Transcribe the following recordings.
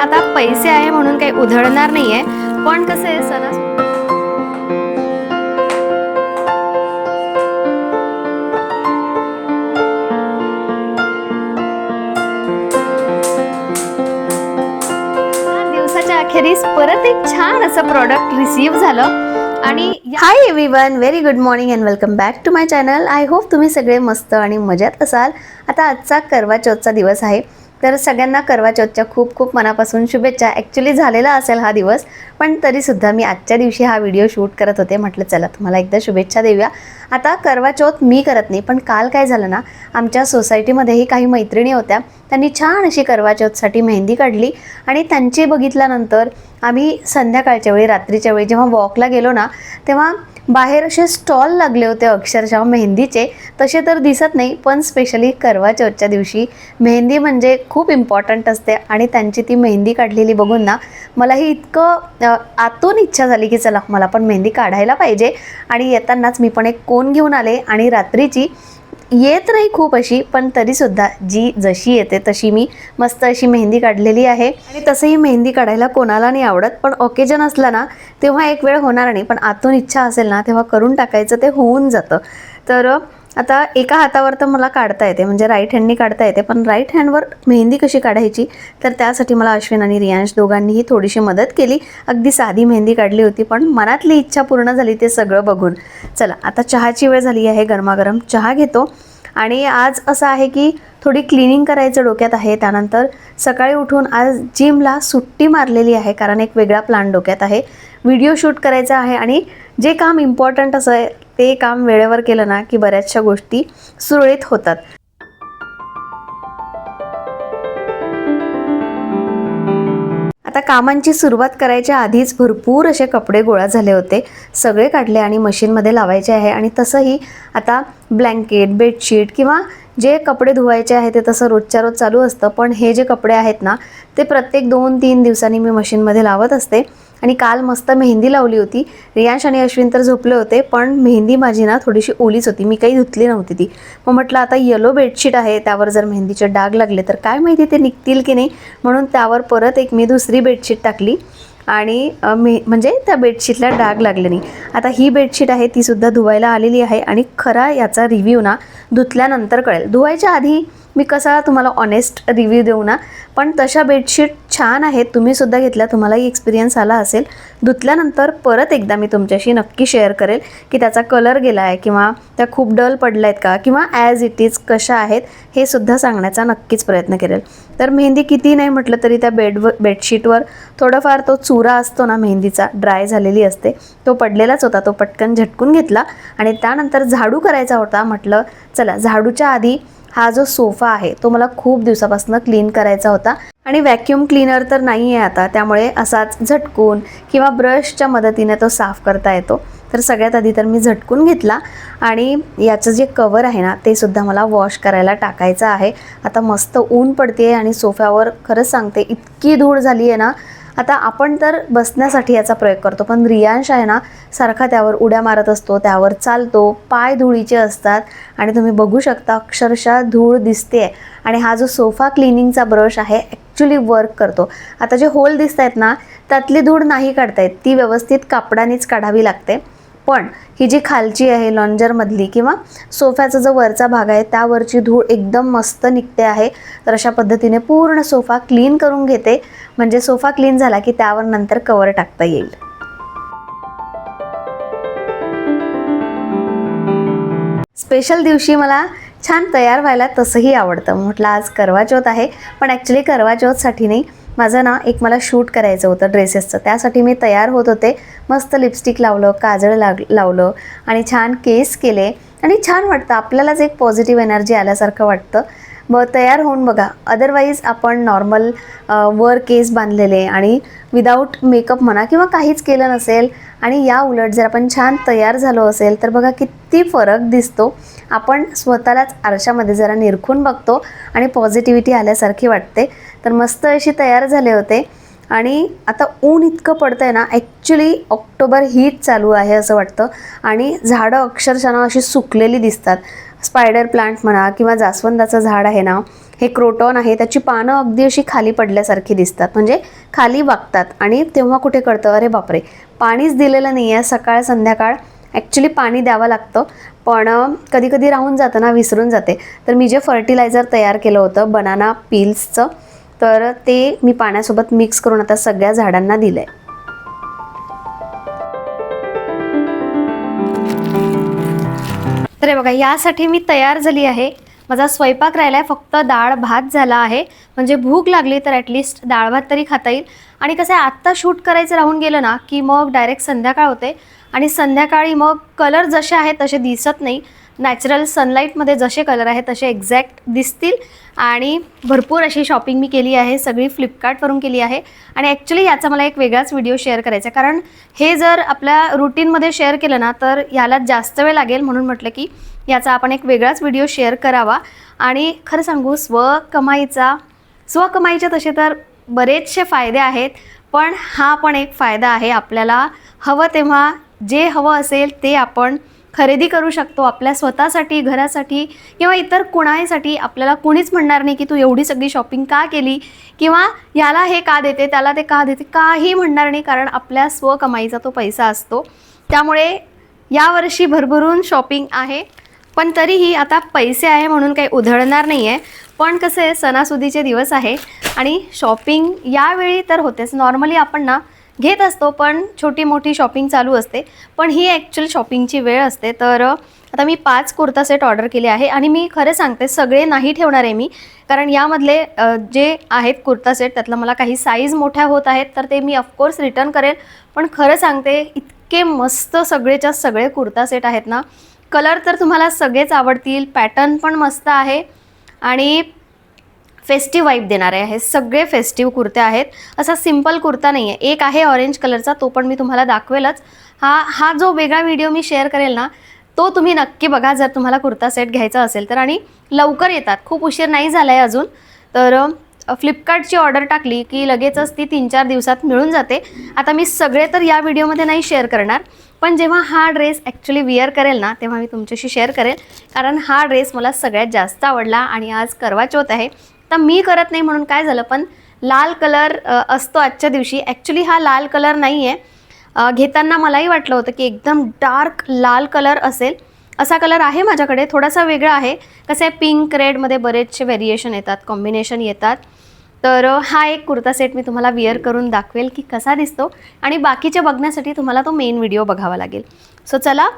आता पैसे आहे म्हणून काही उधळणार नाहीये. पण कसं आहे सणा दिवसाच्या अखेरीस परत एक छान असं प्रॉडक्ट रिसीव्ह झालं. आणि hi everyone very good morning and welcome back to my channel I hope तुम्ही सगळे मस्त आणि मजात असाल. आता आजचा करवा चौथचा दिवस आहे. तर सगळ्यांना करवा चौथच्या खूप खूप मनापासून शुभेच्छा. ॲक्च्युली झालेला असेल हा दिवस पण तरीसुद्धा मी आजच्या दिवशी हा व्हिडिओ शूट करत होते. म्हटलं चला तुम्हाला एकदा शुभेच्छा देऊया. आता करवा चौथ मी करत नाही पण काल काय झालं ना आमच्या सोसायटीमध्येही काही मैत्रिणी होत्या. त्यांनी छान अशी करवा चौथसाठी मेहंदी काढली आणि त्यांची बघितल्यानंतर आम्ही संध्याकाळच्या वेळी रात्रीच्या वेळी जेव्हा वॉकला गेलो ना तेव्हा बाहेर असे स्टॉल लागले होते अक्षरशः मेहंदीचे. तसे तर दिसत नाही पण स्पेशली करवा चौथच्या दिवशी. मेहंदी म्हणजे खूप इम्पॉर्टंट असते आणि त्यांची ती मेहंदी काढलेली बघून ना मलाही इतकं आतून इच्छा झाली की चला मला पण मेहंदी काढायला पाहिजे. आणि येतानाच मी पण एक कोण घेऊन आले आणि रात्रीची येत नाही खूप अशी पण तरीसुद्धा जी जशी येते तशी मी मस्त अशी मेहंदी काढलेली आहे. आणि तसंही मेहंदी काढायला कोणाला नाही आवडत पण ओकेजन असला ना तेव्हा एक वेळ होणार नाही. पण आतून इच्छा असेल ना तेव्हा करून टाकायचं ते होऊन जातं. तर आता एका हातावर तर मला काढता येते म्हणजे राईट हँडनी काढता येते पण राईट हँडवर मेहंदी कशी काढायची? तर त्यासाठी मला अश्विन आणि रियांश दोघांनीही थोडीशी मदत केली. अगदी साधी मेहंदी काढली होती पण मनातली इच्छा पूर्ण झाली ते सगळं बघून. चला आता चहाची वेळ झाली आहे गरमागरम चहा घेतो. आणि आज असं आहे की थोडी क्लिनिंग करायचं डोक्यात आहे त्यानंतर सकाळी उठून आज जिमला सुट्टी मारलेली आहे कारण एक वेगळा प्लॅन डोक्यात आहे. व्हिडिओ शूट करायचा आहे आणि जे काम इम्पॉर्टंट असं आहे ते काम वेळेवर केलं ना की बऱ्याचशा गोष्टी सुरळीत होतात. आता कामांची सुरुवात करायच्या आधीच भरपूर असे कपडे गोळा झाले होते. सगळे काढले आणि मशीनमध्ये लावायचे आहे आणि तसंही आता ब्लँकेट बेडशीट किंवा जे कपडे धुवायचे आहे ते तसं रोजच्या रोज चालू असतं. पण हे जे कपडे आहेत ना ते प्रत्येक दोन तीन दिवसांनी मी मशीनमध्ये लावत असते. आणि काल मस्त मेहंदी लावली होती. रियांश आणि अश्विन तर झोपले होते पण मेहंदी माझी ना थोडीशी ओलीच होती. मी काही धुतली नव्हती ती. मग म्हटलं आता येलो बेडशीट आहे त्यावर जर मेहंदीचे डाग लागले तर काय माहिती ते निघतील की नाही? म्हणून त्यावर परत एक मी दुसरी बेडशीट टाकली. आणि मे म्हणजे त्या बेडशीटला डाग लागले नाही. आता ही बेडशीट आहे ती सुद्धा धुवायला आलेली आहे आणि खरा याचा रिव्ह्यू ना धुतल्यानंतर कळेल. धुवायच्या आधी मी कसा तुम्हाला ऑनेस्ट रिव्ह्यू देऊ ना? पण तशा बेडशीट छान आहेत. तुम्हीसुद्धा घेतल्या तुम्हालाही एक्सपिरियन्स आला असेल. धुतल्यानंतर परत एकदा मी तुमच्याशी नक्की शेअर करेल की त्याचा कलर गेला आहे किंवा त्या खूप डल पडल्या आहेत का किंवा ॲज इट इज कशा आहेत हे सुद्धा सांगण्याचा नक्कीच प्रयत्न करेल. तर मेहंदी किती नाही म्हटलं तरी त्या बेडव बेडशीटवर थोडंफार तो चुरा असतो ना मेहंदीचा ड्राय झालेली असते. तो पडलेलाच होता तो पटकन झटकून घेतला आणि त्यानंतर झाडू करायचा होता म्हटलं चला झाडूच्या आधी हा जो सोफा आहे तो मला खूप दिवसापासून क्लीन करायचा होता. आणि व्हॅक्यूम क्लीनर तर नाही आहे आता त्यामुळे असाच झटकून किंवा ब्रशच्या मदतीने तो साफ करता येतो. तर सगळ्यात आधी तर मी झटकून घेतला आणि याचं जे कवर आहे ना ते सुद्धा मला वॉश करायला टाकायचं आहे. आता मस्त ऊन पडते आणि सोफ्यावर खरंच सांगते इतकी धूळ झाली आहे ना आता आपण तर बसण्यासाठी याचा प्रयोग करतो पण रियांश आहे ना सारखा त्यावर उड्या मारत असतो त्यावर चालतो पाय धुळीचे असतात आणि तुम्ही बघू शकता अक्षरशः धूळ दिसते आणि हा जो सोफा क्लिनिंगचा ब्रश आहे ॲक्च्युली वर्क करतो. आता जे होल दिसत आहेत ना त्यातली धूळ नाही काढता येत ती व्यवस्थित कापडानेच काढावी लागते. पण ही जी खालची आहे लॉन्जरमधली किंवा सोफ्याचा जो वरचा भाग आहे त्यावरची धूळ एकदम मस्त निघते आहे. तर अशा पद्धतीने पूर्ण सोफा क्लीन करून घेते. म्हणजे सोफा क्लीन झाला की त्यावर नंतर कवर टाकता येईल. स्पेशल दिवशी मला छान तयार व्हायला तसंही आवडतं. म्हटलं आज करवा चौथ आहे. पण ॲक्च्युली करवा चौथसाठी नाही माझं ना एक मला शूट करायचं होतं ड्रेसेसचं. त्यासाठी मी तयार होत होते. मस्त लिपस्टिक लावलं काजळ लाग लावलं आणि छान केस केले. आणि छान वाटतं. आपल्यालाच एक पॉझिटिव्ह एनर्जी आल्यासारखं वाटतं. मग तयार होऊन बघा. अदरवाईज आपण नॉर्मल वर केस बांधलेले आणि विदाऊट मेकअप म्हणा किंवा काहीच केलं नसेल आणि या उलट जर आपण छान तयार झालो असेल तर बघा किती फरक दिसतो. आपण स्वतःलाच आरशामध्ये जरा निरखून बघतो आणि पॉझिटिव्हिटी आल्यासारखी वाटते. तर मस्त अशी तयार झाले होते. आणि आता ऊन इतकं पडतं आहे ना ॲक्च्युली ऑक्टोबर हीट चालू आहे असं वाटतं. आणि झाडं अक्षरशः अशी सुकलेली दिसतात. स्पायडर प्लांट म्हणा किंवा जास्वंदाचं झाड आहे ना हे क्रोटॉन आहे त्याची पानं अगदी अशी खाली पडल्यासारखी दिसतात. म्हणजे खाली वागतात. आणि तेव्हा कुठे कळतं? अरे बापरे! पाणीच दिलेलं नाही आहे सकाळ संध्याकाळ ॲक्च्युली पाणी द्यावं लागतं. पण कधी कधी राहून जातं ना विसरून जाते. तर मी जे फर्टिलायझर तयार केलं होतं बनाना पील्सचं तर ते मी पाण्यासोबत मिक्स करून आता सगळ्या झाडांना दिलं आहे तर हे बघा यासाठी मी तयार झाली आहे. माझा स्वयंपाक राहिला आहे फक्त डाळ भात झाला आहे. म्हणजे भूक लागली तर ॲटलिस्ट डाळ भात तरी खाता येईल. आणि कसं आहे आत्ता शूट करायचं राहून गेलं ना की मग डायरेक्ट संध्याकाळ होते. आणि संध्याकाळी मग कलर जसे आहेत तसे दिसत नाही. नॅचरल सनलाईटमध्ये जसे कलर आहेत तसे एक्झॅक्ट दिसतील. आणि भरपूर अशी शॉपिंग मी केली आहे सगळी फ्लिपकार्टवरून केली आहे. आणि ॲक्च्युली याचा मला एक वेगळाच व्हिडिओ शेअर करायचा आहे. कारण हे जर आपल्या रुटीनमध्ये शेअर केलं ना तर याला जास्त वेळ लागेल म्हणून म्हटलं की याचा आपण एक वेगळाच व्हिडिओ शेअर करावा. आणि खरं सांगू स्वकमाईचा स्वकमाईचे तसे तर बरेचसे फायदे आहेत पण हा पण एक फायदा आहे. आपल्याला हवं तेव्हा जे हवं असेल ते आपण खरेदी करू शकतो आपल्या स्वतःसाठी घरासाठी किंवा इतर कुणासाठी आपल्याला कोणीच म्हणणार नाही की तू एवढी सगळी शॉपिंग का केली? किंवा याला हे का देते त्याला ते का देते? काही म्हणणार नाही कारण आपल्या स्वकमाईचा तो पैसा असतो. त्यामुळे यावर्षी भरभरून शॉपिंग आहे. पण तरीही आता पैसे आहे म्हणून काही उधळणार नाही आहे पण कसं आहे सणासुदीचे दिवस आहे आणि शॉपिंग यावेळी तर होतेच. नॉर्मली आपण ना घेत असतो पण छोटी मोठी शॉपिंग चालू असते. पण ही ॲक्च्युअल शॉपिंगची वेळ असते. तर आता मी पाच कुर्ता सेट ऑर्डर केले आहे आणि मी खरं सांगते सगळे नाही ठेवणार आहे मी. कारण यामधले जे आहेत कुर्ता सेट त्यातलं मला काही साईज मोठ्या होत आहेत तर ते मी ऑफकोर्स रिटर्न करेल. पण खरं सांगते इतके मस्त सगळेच्या सगळे कुर्ता सेट आहेत ना. कलर तर तुम्हाला सगळेच आवडतील पॅटर्न पण मस्त आहे. आणि फेस्टिव्ह वाईब देणारे आहे. सगळे फेस्टिव्ह कुर्ते आहेत. असा सिंपल कुर्ता नाही आहे एक आहे ऑरेंज कलरचा तो पण मी तुम्हाला दाखवेलच. हा हा जो वेगळा व्हिडिओ मी शेअर करेल ना तो तुम्ही नक्की बघा जर तुम्हाला कुर्ता सेट घ्यायचा असेल तर. आणि लवकर येतात. खूप उशीर नाही झाला आहे अजून. तर फ्लिपकार्टची ऑर्डर टाकली की लगेचच ती तीन चार दिवसात मिळून जाते. आता मी सगळे तर या व्हिडिओमध्ये नाही शेअर करणार. पण जेव्हा हा ड्रेस ॲक्च्युली विअर करेल ना तेव्हा मी तुमच्याशी शेअर करेल. कारण हा ड्रेस मला सगळ्यात जास्त आवडला आणि आज करवा चौथ आहे. तर मी करत नाही म्हणून काय झालं पण लाल कलर असतो आजच्या दिवशी. ॲक्च्युली हा लाल कलर नाही आहे घेताना मलाही वाटलं होतं की एकदम डार्क लाल कलर असेल. असा कलर आहे माझ्याकडे थोडासा वेगळा आहे. कसं आहे पिंक रेडमध्ये बरेचसे व्हेरिएशन येतात कॉम्बिनेशन येतात. तर हा एक कुर्ता सेट मी तुम्हाला विअर करून दाखवेल की कसा दिसतो. आणि बाकीचे बघण्यासाठी तुम्हाला तो मेन व्हिडिओ बघावा लागेल. सो चला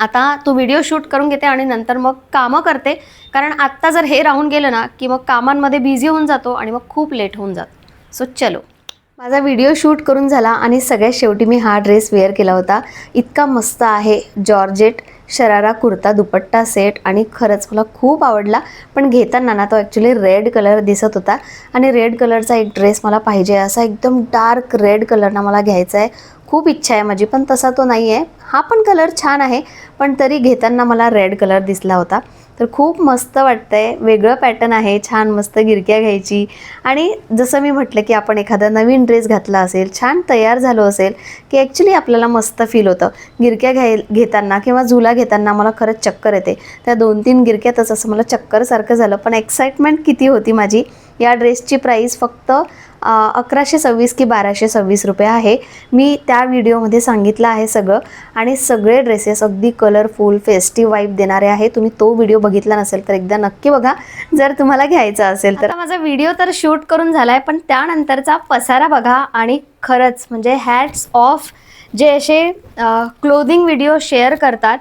आता तो व्हिडिओ शूट करून घेते आणि नंतर मग कामं करते. कारण आत्ता जर हे राहून गेलं ना की मग कामांमध्ये बिझी होऊन जातो आणि मग खूप लेट होऊन जातो. सो चलो. माझा व्हिडिओ शूट करून झाला आणि सगळ्यात शेवटी मी हा ड्रेस वेअर केला होता. इतका मस्त आहे जॉर्जेट. शरारा कुर्ता दुपट्टा सेट आणि खरंच मला खूप आवडला. पण घेताना ना तो ॲक्च्युली रेड कलर दिसत होता आणि रेड कलरचा एक ड्रेस मला पाहिजे असा एकदम डार्क रेड कलरनं मला घ्यायचा आहे. खूप इच्छा आहे माझी पण तसा तो नाही आहे हा पण कलर छान आहे पण तरी घेताना मला रेड कलर दिसला होता. तर खूप मस्त वाटतंय. वेगळं पॅटर्न आहे. छान मस्त गिरक्या घ्यायची. आणि जसं मी म्हटलं की आपण एखादा नवीन ड्रेस घातला असेल छान तयार झालो असेल की ॲक्च्युली आपल्याला मस्त फील होतं. गिरक्या घ्याय घेताना किंवा झुला घेताना मला खरंच चक्कर येते. त्या दोन तीन गिरक्यातच असं मला चक्करसारखं झालं. पण एक्साइटमेंट किती होती माझी. या ड्रेसची प्राईस फक्त अकराशे सव्वीस की बाराशे सव्वीस रुपये आहे. मी त्या व्हिडिओमध्ये सांगितलं आहे सगळं. आणि सगळे ड्रेसेस अगदी कलरफुल फेस्टिव्ह वाईब देणारे आहे. तुम्ही तो व्हिडिओ बघितला नसेल तर एकदा नक्की बघा. जर तुम्हाला घ्यायचा असेल तर. माझा व्हिडिओ तर शूट करून झाला आहे पण त्यानंतरचा पसारा बघा आणि खरंच म्हणजे हॅट्स ऑफ जे असे क्लोदिंग व्हिडिओ शेअर करतात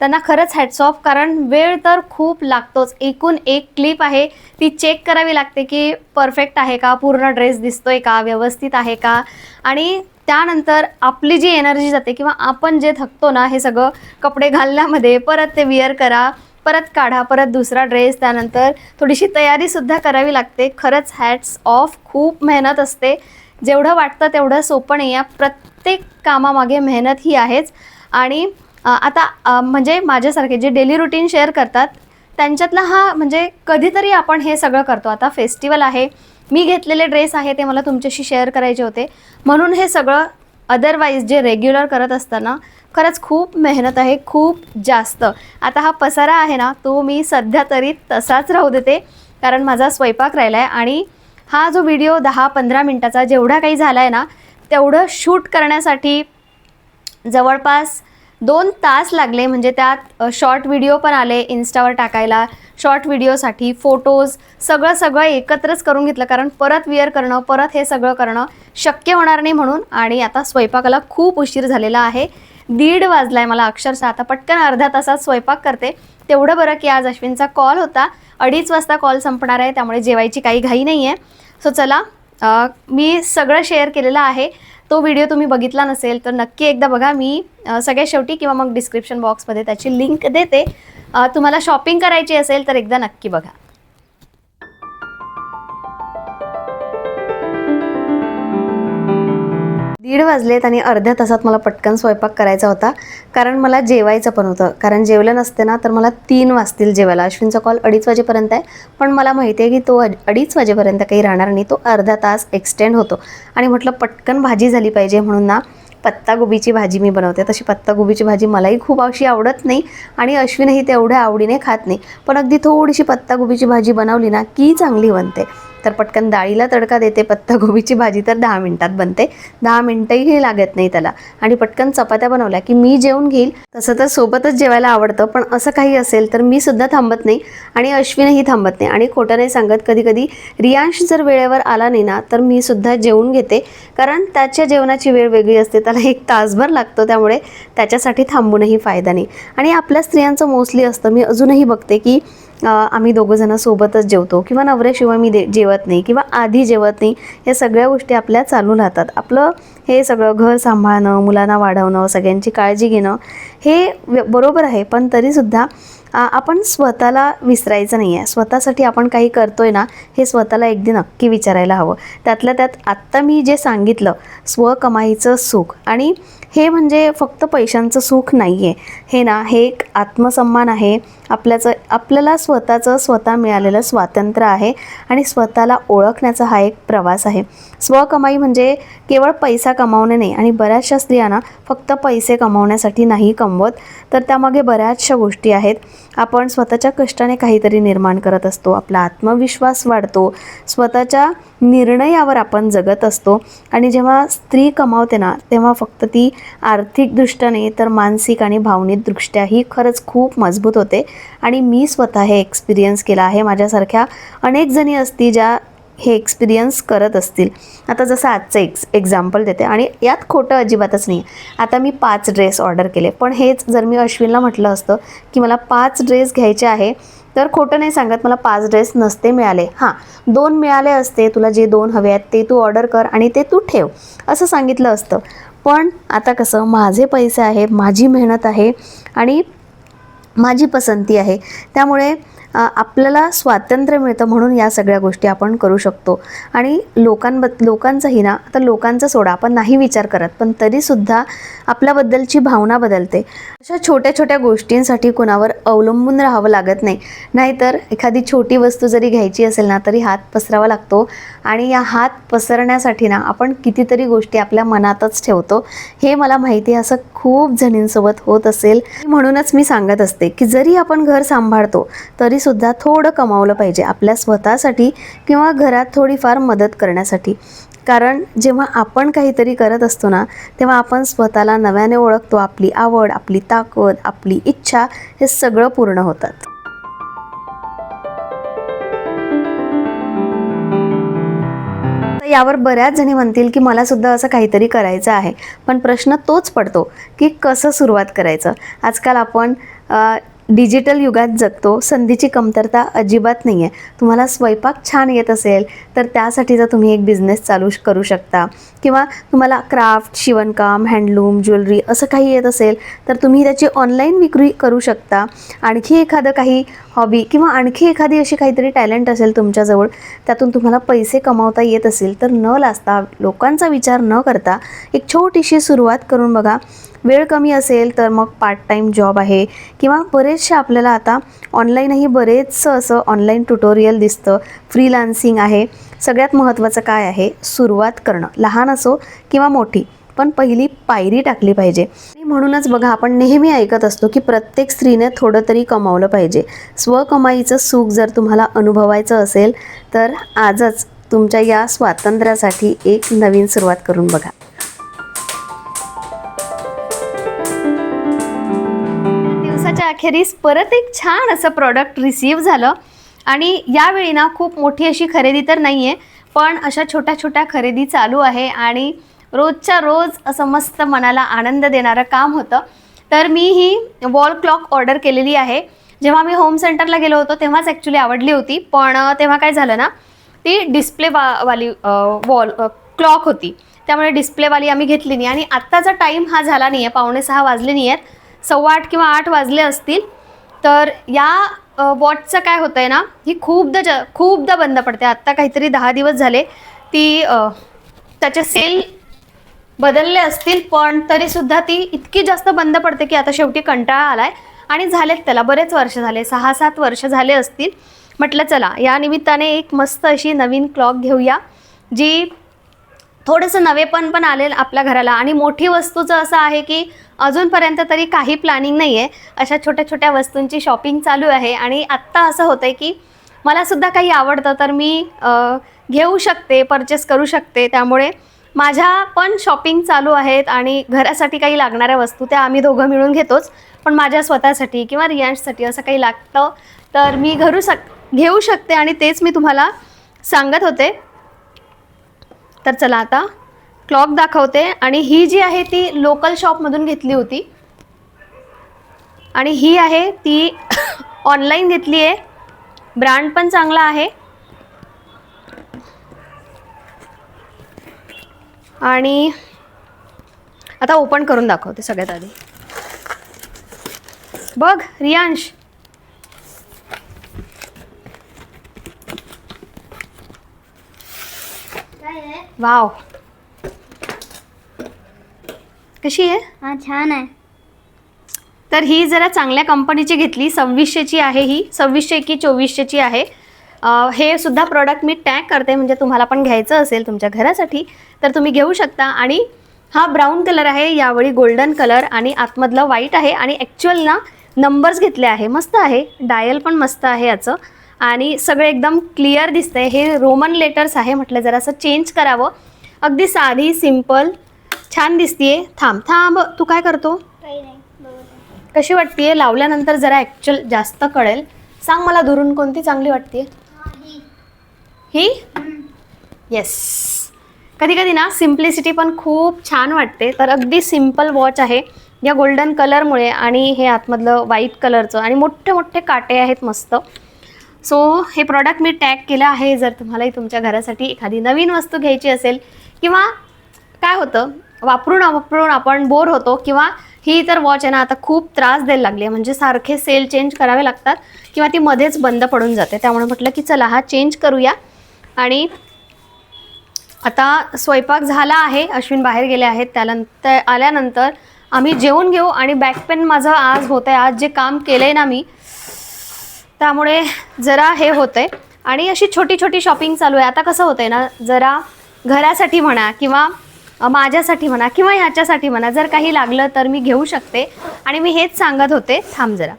त्यांना खरंच हॅट्स ऑफ कारण वेळ तर खूप लागतोच. एकूण एक क्लिप आहे ती चेक करावी लागते की परफेक्ट आहे का? पूर्ण ड्रेस दिसतोय का? व्यवस्थित आहे का? आणि त्यानंतर आपली जी एनर्जी जाते किंवा आपण जे थकतो ना हे सगळं कपडे घालण्यामध्ये परत ते विअर करा परत काढा परत दुसरा ड्रेस त्यानंतर थोडीशी तयारीसुद्धा करावी लागते. खरंच हॅट्स ऑफ खूप मेहनत असते. जेवढं वाटतं तेवढं सोपं नाही या प्रत्येक कामामागे मेहनत ही आहेच. आणि आता म्हणजे माझ्यासारखे जे डेली रुटीन शेअर करतात त्यांच्यातला हा म्हणजे कधीतरी आपण हे सगळं करतो. आता फेस्टिवल आहे मी घेतलेले ड्रेस आहे ते मला तुमच्याशी शेअर करायचे होते. म्हणून हे सगळं अदरवाईज जे रेग्युलर करत असताना खरंच खूप मेहनत आहे खूप जास्त. आता हा पसारा आहे ना तो मी सध्या तरी तसाच राहू देते कारण माझा स्वयंपाक राहिला आहे आणि हा जो व्हिडिओ दहा पंधरा मिनटाचा जेवढा काही झाला आहे ना तेवढं शूट करण्यासाठी जवळपास दोन तास लागले म्हणजे त्यात शॉर्ट व्हिडिओ पण आले इन्स्टावर टाकायला. शॉर्ट व्हिडिओसाठी फोटोज सगळं सगळं एकत्रच करून घेतलं. कारण परत विअर करणं परत हे सगळं करणं शक्य होणार नाही म्हणून. आणि आता स्वयंपाकाला खूप उशीर झालेला आहे. दीड वाजलाय मला अक्षरशः. आता पटकन अर्ध्या तासात स्वयंपाक करते. तेवढं बरं की आज अश्विनचा कॉल होता. अडीच वाजता कॉल संपणार आहे त्यामुळे जेवायची काही घाई नाही आहे सो चला मी सगळं शेअर केलेलं आहे. तो व्हिडिओ तुम्ही बघितला नसेल तर नक्की एकदा बघा. मी सगळ्या शेवटी किंवा मग डिस्क्रिप्शन बॉक्समध्ये त्याची लिंक देते. तुम्हाला शॉपिंग करायची असेल तर एकदा नक्की बघा. दीड वाजलेत आणि अर्ध्या तासात मला पटकन स्वयंपाक करायचा होता. कारण मला जेवायचं पण होतं. कारण जेवलं नसते ना तर मला तीन वाजतील जेवायला. अश्विनचा कॉल अडीच वाजेपर्यंत आहे. पण मला माहिती आहे की तो अडीच वाजेपर्यंत काही राहणार नाही. तो अर्धा तास एक्सटेंड होतो. आणि म्हटलं पटकन भाजी झाली पाहिजे म्हणून ना पत्तागोबीची भाजी मी बनवते. तशी पत्तागोबीची भाजी मलाही खूप अशी आवडत नाही आणि अश्विनही तेवढ्या आवडीने खात नाही. पण अगदी थोडीशी पत्तागोबीची भाजी बनवली ना की चांगली बनते. तर पटकन डाळीला तडका देते. पत्तागोबीची भाजी तर दहा मिनिटात बनते. दहा मिनटंही लागत नाही त्याला. आणि पटकन चपात्या बनवल्या की मी जेवून घेईल. तसं तर सोबतच जेवायला आवडतं पण असं काही असेल तर मी सुद्धा थांबत नाही आणि अश्विनही थांबत नाही. आणि खोटं नाही सांगत कधी कधी रियांश जर वेळेवर आला नाही ना तर मी सुद्धा जेवून घेते. कारण त्याच्या जेवणाची वेळ वेगळी असते. त्याला एक तासभर लागतो त्यामुळे त्याच्यासाठी थांबूनही फायदा नाही. आणि आपल्या स्त्रियांचं मोस्टली असतं. मी अजूनही बघते की आम्ही दोघंजणं सोबतच जेवतो. किंवा नवऱ्याशिवाय मी दे जेवत नाही. किंवा आधी जेवत नाही. या सगळ्या गोष्टी आपल्या चालू राहतात. आपलं हे सगळं घर सांभाळणं मुलांना वाढवणं सगळ्यांची काळजी घेणं हे व्य- बरोबर आहे. पण तरीसुद्धा आपण स्वतःला विसरायचं नाही आहे स्वतःसाठी आपण काही करतो आहे ना हे स्वतःला एकदी नक्की विचारायला हवं. त्यातल्या त्यात आत्ता मी जे सांगितलं स्वकमाईचं सुख. आणि हे म्हणजे फक्त पैशांचं सुख नाही आहे हे ना हे एक आत्मसन्मान आहे. आपल्याचं आपल्याला स्वतःचं स्वतः मिळालेलं स्वातंत्र्य आहे आणि स्वतःला ओळखण्याचा हा एक प्रवास आहे. स्वकमाई म्हणजे केवळ पैसा कमावणे नाही आणि बऱ्याचशा स्त्रियांना फक्त पैसे कमावण्यासाठी नाही कमवत. तर त्यामागे बऱ्याचशा गोष्टी आहेत. आपण स्वतःच्या कष्टाने काहीतरी निर्माण करत असतो. आपला आत्मविश्वास वाढतो. स्वतःच्या निर्णयावर आपण जगत असतो. आणि जेव्हा स्त्री कमावते ना तेव्हा फक्त ती आर्थिकदृष्ट्याने तर मानसिक आणि भावनिकदृष्ट्याही खरंच खूप मजबूत होते. आणि मी स्वतः हे एक्सपिरियन्स केला आहे. माझ्यासारख्या अनेक जणी असती ज्या हे एक्सपिरियन्स करत असतील. आता जसं आजचं एक्स एक्झाम्पल देते. आणि यात खोटं अजिबातच नाही आता मी पाच ड्रेस ऑर्डर केले. पण हेच जर मी अश्विनला म्हटलं असतं की मला पाच ड्रेस घ्यायचे आहे तर खोटं नाही सांगत. मला पाच ड्रेस नसते मिळाले. हां दोन मिळाले असते. तुला जे दोन हवे आहेत ते तू ऑर्डर कर आणि ते तू ठेव. असं सांगितलं असतं. पण आता कसं माझे पैसे आहेत माझी मेहनत आहे आणि माझी पसंती आहे. त्यामुळे आपल्याला स्वातंत्र्य मिळतं म्हणून या सगळ्या गोष्टी आपण करू शकतो. आणि लोकांब लोकांचंही ना आता लोकांचा सोडा आपण नाही विचार करत पण तरीसुद्धा आपल्याबद्दलची भावना बदलते. अशा छोट्या छोट्या गोष्टींसाठी कुणावर अवलंबून राहावं लागत नाही. नाहीतर एखादी छोटी वस्तू जरी घ्यायची असेल ना तरी हात पसरावा लागतो. आणि या हात पसरण्यासाठी ना आपण कितीतरी गोष्टी आपल्या मनातच ठेवतो. हे मला माहिती आहे असं खूप जणींसोबत होत असेल. म्हणूनच मी सांगत असते की जरी आपण घर सांभाळतो तरी तरीसुद्धा थोडं कमावलं पाहिजे आपल्या स्वतःसाठी किंवा घरात थोडीफार मदत करण्यासाठी. कारण जेव्हा आपण काहीतरी करत असतो ना तेव्हा आपण स्वतःला नव्याने ओळखतो. आपली आवड आपली ताकद आपली इच्छा हे सगळं पूर्ण होतात. तर यावर बऱ्याच जणी म्हणतील की मला सुद्धा असं काहीतरी करायचं आहे. पण प्रश्न तोच पडतो की कसं सुरुवात करायचं? आजकाल आपण डिजिटल युगात जगतो संधीची कमतरता अजिबात नाही आहे तुम्हाला स्वयंपाक छान येत असेल तर त्यासाठीचा तुम्ही एक बिझनेस चालू करू शकता. किंवा तुम्हाला क्राफ्ट शिवणकाम हँडलूम ज्वेलरी असं काही येत असेल तर तुम्ही त्याची ऑनलाईन विक्री करू शकता. आणखी एखादं काही हॉबी किंवा आणखी एखादी अशी काहीतरी टॅलेंट असेल तुमच्याजवळ त्यातून तुम्हाला पैसे कमावता येत असेल तर न लाजता लोकांचा विचार न करता एक छोटीशी सुरुवात करून बघा. वेळ कमी असेल तर मग पार्ट टाईम जॉब आहे. किंवा बरेचसे आपल्याला आता ऑनलाईनही बरेचसं असं ऑनलाईन ट्युटोरियल दिसतं. फ्रीलान्सिंग आहे. सगळ्यात महत्त्वाचं काय आहे? सुरुवात करणं. लहान असो किंवा मोठी. पण पहिली पायरी टाकली पाहिजे. आणि म्हणूनच बघा आपण नेहमी ऐकत असतो की प्रत्येक स्त्रीने थोडं तरी कमावलं पाहिजे. स्वकमाईचं सुख जर तुम्हाला अनुभवायचं असेल तर आजच तुमच्या या स्वातंत्र्यासाठी एक नवीन सुरुवात करून बघा. अखेरीस परत एक छान असं प्रॉडक्ट रिसीव झालं. आणि यावेळी ना खूप मोठी अशी खरेदी तर नाही आहे पण अशा छोट्या छोट्या खरेदी चालू आहे आणि रोजच्या रोज असं मस्त मनाला आनंद देणारं काम होतं. तर मी ही वॉल क्लॉक ऑर्डर केलेली आहे. जेव्हा मी होम सेंटरला गेलो होतो तेव्हाच ॲक्च्युली आवडली होती. पण तेव्हा काय झालं ना ती डिस्प्ले वा वाली वॉल क्लॉक होती. त्यामुळे डिस्प्लेवाली आम्ही घेतली नाही. आणि आत्ताचा टाईम हा झाला नाही आहे पावणे सहा वाजले नाही आहेत सव्वा आठ किंवा आठ वाजले असतील तर या वॉचचं काय होतं आहे ना ही खूपदा ज खूपदा बंद पडते. आत्ता काहीतरी दहा दिवस झाले ती त्याचे सेल बदलले असतील पण तरीसुद्धा ती इतकी जास्त बंद पडते की आता शेवटी कंटाळा आलाय. आणि झालेत त्याला बरेच वर्ष झाले सहा सात वर्ष झाले असतील. म्हटलं चला या निमित्ताने एक मस्त अशी नवीन क्लॉक घेऊया जी थोडंसं नवेपण पण आलेलं आपल्या घराला. आणि मोठी वस्तूचं असं आहे की अजूनपर्यंत तरी काही प्लॅनिंग नाही आहे अशा छोट्या छोट्या वस्तूंची शॉपिंग चालू आहे. आणि आत्ता असं होतं आहे की मलासुद्धा काही आवडतं तर मी घेऊ शकते परचेस करू शकते. त्यामुळे माझ्या पण शॉपिंग चालू आहेत आणि घरासाठी काही लागणाऱ्या वस्तू त्या आम्ही दोघं मिळून घेतोच. पण माझ्या स्वतःसाठी किंवा रियांशसाठी असं काही लागतं तर मी घरू शक घेऊ शकते आणि तेच मी तुम्हाला सांगत होते. तर चला आता क्लॉक दाखवते. आणि ही जी आहे ती लोकल शॉपमधून घेतली होती. आणि ही आहे ती ऑनलाईन घेतली आहे. ब्रँड पण चांगला आहे. आणि आता ओपन करून दाखवते सगळ्यात आधी. बघ रियांश. वाव. कशी आहे? हा छान आहे. तर ही जरा चांगल्या कंपनीची घेतली सव्वीसशेची आहे ही सव्वीसशे की चोवीसशेची आहे. अं, हे सुद्धा प्रॉडक्ट मी टॅग करते म्हणजे तुम्हाला पण घ्यायचं असेल तुमच्या घरासाठी तर तुम्ही घेऊ शकता. आणि हा ब्राऊन कलर आहे यावेळी गोल्डन कलर आणि आतमधलं व्हाईट आहे. आणि ॲक्च्युअल ना नंबर्स घेतले आहे मस्त आहे. डायल पण मस्त आहे याचं. आणि सगळं एकदम क्लिअर दिसतंय. हे रोमन लेटर्स आहे म्हटलं जरासं चेंज करावं. अगदी साधी सिंपल छान दिसतीये. थांब थांब. तू काय करतो? कशी वाटतेय? लावल्यानंतर जरा ॲक्च्युअल जास्त कळेल. सांग मला दुरून कोणती चांगली वाटते ही येस कधी कधी ना सिम्प्लिसिटी पण खूप छान वाटते. तर अगदी सिंपल वॉच आहे. या गोल्डन कलरमुळे आणि हे आतमधलं व्हाईट कलरचं आणि मोठे मोठे काटे आहेत मस्त. सो हे प्रॉडक्ट मी टॅग केलं आहे. जर तुम्हालाही तुमच्या घरासाठी एखादी नवीन वस्तू घ्यायची असेल किंवा काय होतं वापरून वापरून आपण बोर होतो किंवा ही तर वॉच आहे ना आता खूप त्रास द्यायला लागली आहे. म्हणजे सारखे सेल चेंज करावे लागतात किंवा ती मध्येच बंद पडून जाते. त्यामुळे म्हटलं की चला हा चेंज करूया. आणि आता स्वयंपाक झाला आहे अश्विन बाहेर गेले आहेत. त्यानंतर आल्यानंतर आम्ही जेवून घेऊ आणि बॅक पेन माझं आज होतं आहे आज जे काम केलं आहे ना मी त्यामुळे जरा हे होतंय. आणि अशी छोटी छोटी शॉपिंग चालू आहे. आता कसं होतंय ना जरा घरासाठी म्हणा किंवा माझ्यासाठी म्हणा किंवा ह्याच्यासाठी म्हणा जर काही लागलं तर मी घेऊ शकते. आणि मी हेच सांगत होते थांब जरा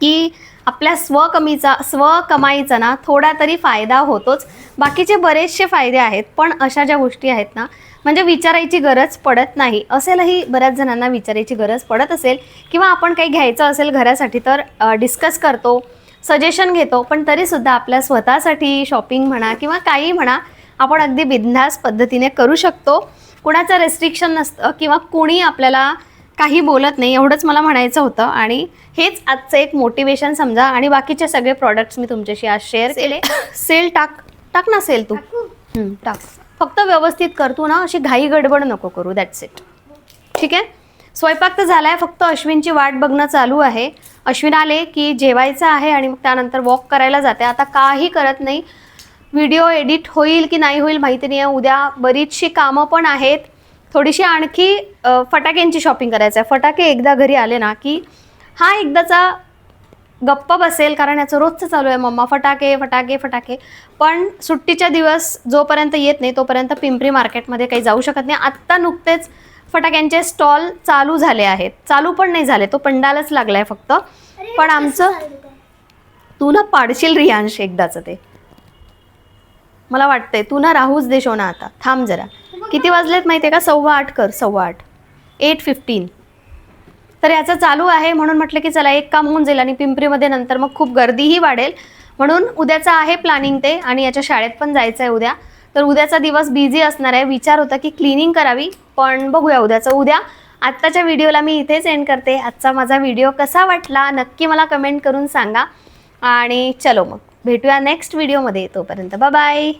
की आपल्या स्वकमीचा स्वकमाईचा ना थोडा तरी फायदा होतोच. बाकीचे बरेचसे फायदे आहेत पण अशा ज्या गोष्टी आहेत ना म्हणजे विचारायची गरज पडत नाही. असेलही बऱ्याच जणांना विचारायची गरज पडत असेल किंवा आपण काही घ्यायचं असेल घरासाठी तर डिस्कस करतो सजेशन घेतो पण तरीसुद्धा आपल्या स्वतःसाठी शॉपिंग म्हणा किंवा काही म्हणा आपण अगदी बिनधास पद्धतीने करू शकतो. कुणाचं रेस्ट्रिक्शन नसतं किंवा कुणी आपल्याला काही बोलत नाही एवढंच मला म्हणायचं होतं. आणि हेच आजचं एक मोटिवेशन समजा. आणि बाकीचे सगळे प्रॉडक्ट्स मी तुमच्याशी आज शेअर केले. सेल टाक. टाक ना सेल तू. टाक? फक्त व्यवस्थित कर तू ना अशी घाई गडबड नको करू दॅट्स इट ठीक आहे? स्वयंपाक तर झाला आहे फक्त अश्विनची वाट बघणं चालू आहे. अश्विन आले की जेवायचं आहे आणि मग त्यानंतर वॉक करायला जाते. आता काही करत नाही. व्हिडिओ एडिट होईल की नाही होईल माहिती नाही आहे उद्या बरीचशी कामं पण आहेत. थोडीशी आणखी अ, फटाक्यांची शॉपिंग करायचं आहे फटाके एकदा घरी आले ना की हा एकदाचा गप्प बसेल कारण याचं रोजचं चालू आहे मम्मा. फटाके फटाके फटाके. पण सुट्टीच्या दिवस जोपर्यंत येत नाही तोपर्यंत पिंपरी मार्केटमध्ये काही जाऊ शकत नाही. आत्ता नुकतेच फटाक्यांचे स्टॉल चालू झाले आहेत. चालू पण नाही झाले तो पंडालच लागलाय फक्त. पण आमचं तू ना पाडशील रियांश एकदाचं ते. मला वाटतंय तू ना राहूच दे शोना आता. थांब जरा. किती वाजलेत माहिती आहे का? सव्वा आठ कर सव्वा आठ. Eight fifteen. तर याचं चालू आहे म्हणून म्हटलं की चला एक काम होऊन जाईल आणि पिंपरीमध्ये नंतर मग खूप गर्दीही वाढेल. म्हणून उद्याचं आहे प्लॅनिंग ते आणि याच्या शाळेत पण जायचं आहे उद्या. तर उद्याचा दिवस बिझी असणार आहे. विचार होता की क्लिनिंग करावी पण बघूया उद्याचं. उद्या आत्ताच्या व्हिडिओला मी इथेच एंड करते. आजचा माझा व्हिडिओ कसा वाटला नक्की मला कमेंट करून सांगा. आणि चलो मग भेटूया नेक्स्ट व्हिडिओमध्ये तोपर्यंत बाय